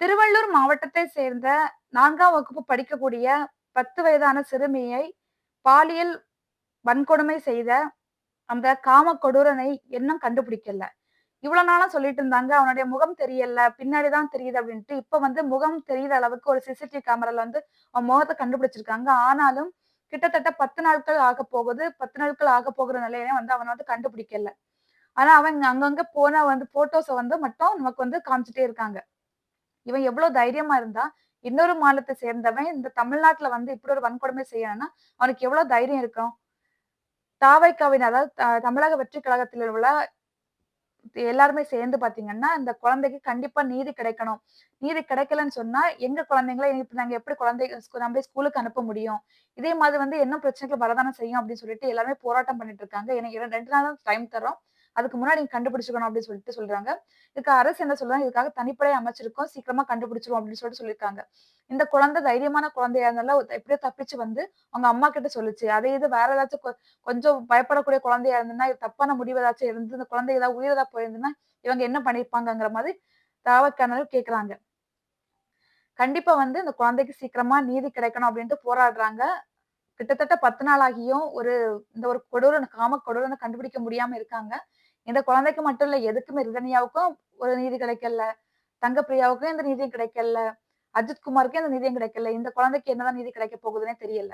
திருவள்ளூர் மாவட்டத்தை சேர்ந்த நான்காம் வகுப்பு படிக்கக்கூடிய பத்து வயதான சிறுமியை பாலியல் வன்கொடுமை செய்த அந்த காம கொடூரனை இன்னும் கண்டுபிடிக்கல. இவ்வளவு நாளா சொல்லிட்டு இருந்தாங்க. அவனுடைய முகம் தெரியல. பின்னாடிதான் தெரியுது அப்படின்ட்டு இப்ப வந்து முகம் தெரியுற அளவுக்கு ஒரு சிசிடிவி கேமரால வந்து அவன் முகத்தை கண்டுபிடிச்சிருக்காங்க. ஆனாலும் கிட்டத்தட்ட பத்து நாட்கள் ஆக போகுது. பத்து நாட்கள் ஆக போகிற நிலையில வந்து அவனை வந்து கண்டுபிடிக்கல. ஆனா அவன் அங்கங்க போன வந்து போட்டோஸை வந்து மட்டும் நமக்கு வந்து காமிச்சிட்டே இருக்காங்க. இவன் எவ்வளவு தைரியமா இருந்தா இன்னொரு மாநிலத்தை சேர்ந்தவன் இந்த தமிழ்நாட்டுல வந்து இப்படி ஒரு வன்கொடுமை செய்யணும்னா அவனுக்கு எவ்வளவு தைரியம் இருக்கும்? தாவைக்காவின் அதாவது த- தமிழக வெற்றி கழகத்தில் உள்ள எல்லாருமே சேர்ந்து பாத்தீங்கன்னா இந்த குழந்தைக்கு கண்டிப்பா நீதி கிடைக்கணும். நீதி கிடைக்கலன்னு சொன்னா எங்க குழந்தைங்களை இப்ப நாங்க எப்படி குழந்தை நம்ம ஸ்கூலுக்கு அனுப்ப முடியும்? இதே மாதிரி வந்து என்ன பிரச்சனைகள் வரதானே செய்யும் அப்படின்னு சொல்லிட்டு எல்லாருமே போராட்டம் பண்ணிட்டு இருக்காங்க. எனக்கு இரண்டு- ரெண்டு நாள் டைம் தரோம் அதுக்கு முன்னாடி நீங்க அப்படின்னு சொல்லிட்டு சொல்றாங்க. இதுக்கு அரசு என்ன சொல்றாங்க? இதுக்காக தனிப்படை அமைச்சிருக்கோம். சீக்கிரமா கண்டுபிடிச்சிரும் அப்படின்னு சொல்லிட்டு சொல்லியிருக்காங்க. இந்த குழந்தை தைரியமான குழந்தையா இருந்தாலும் எப்படியோ தப்பிச்சு வந்து அவங்க அம்மா கிட்ட சொல்லுச்சு. அதே இது வேற ஏதாச்சும் கொஞ்சம் பயப்படக்கூடிய குழந்தையா இருந்ததுன்னா தப்பான முடிவு ஏதாச்சும் இருந்து இந்த குழந்தை ஏதாவது உயிரதா போயிருந்ததுன்னா இவங்க என்ன பண்ணிருப்பாங்கங்கிற மாதிரி தாவக்கானர்கள் கேக்குறாங்க. கண்டிப்பா வந்து இந்த குழந்தைக்கு சீக்கிரமா நீதி கிடைக்கணும் அப்படின்ட்டு போராடுறாங்க. கிட்டத்தட்ட பத்து நாள் ஆகியும் ஒரு இந்த ஒரு கொடூரன் காம கொடூரனை கண்டுபிடிக்க முடியாம இருக்காங்க. இந்த குழந்தைக்கு மட்டும் இல்ல எதுக்குமே ரிதன்யாவுக்கும் ஒரு நீதி கிடைக்கல. தங்கப்பிரியாவுக்கும் இந்த நீதியும் கிடைக்கல. அஜித் குமாருக்கும் இந்த நீதியும் கிடைக்கல. இந்த குழந்தைக்கு என்னதான் நீதி கிடைக்க போகுதுன்னே தெரியல.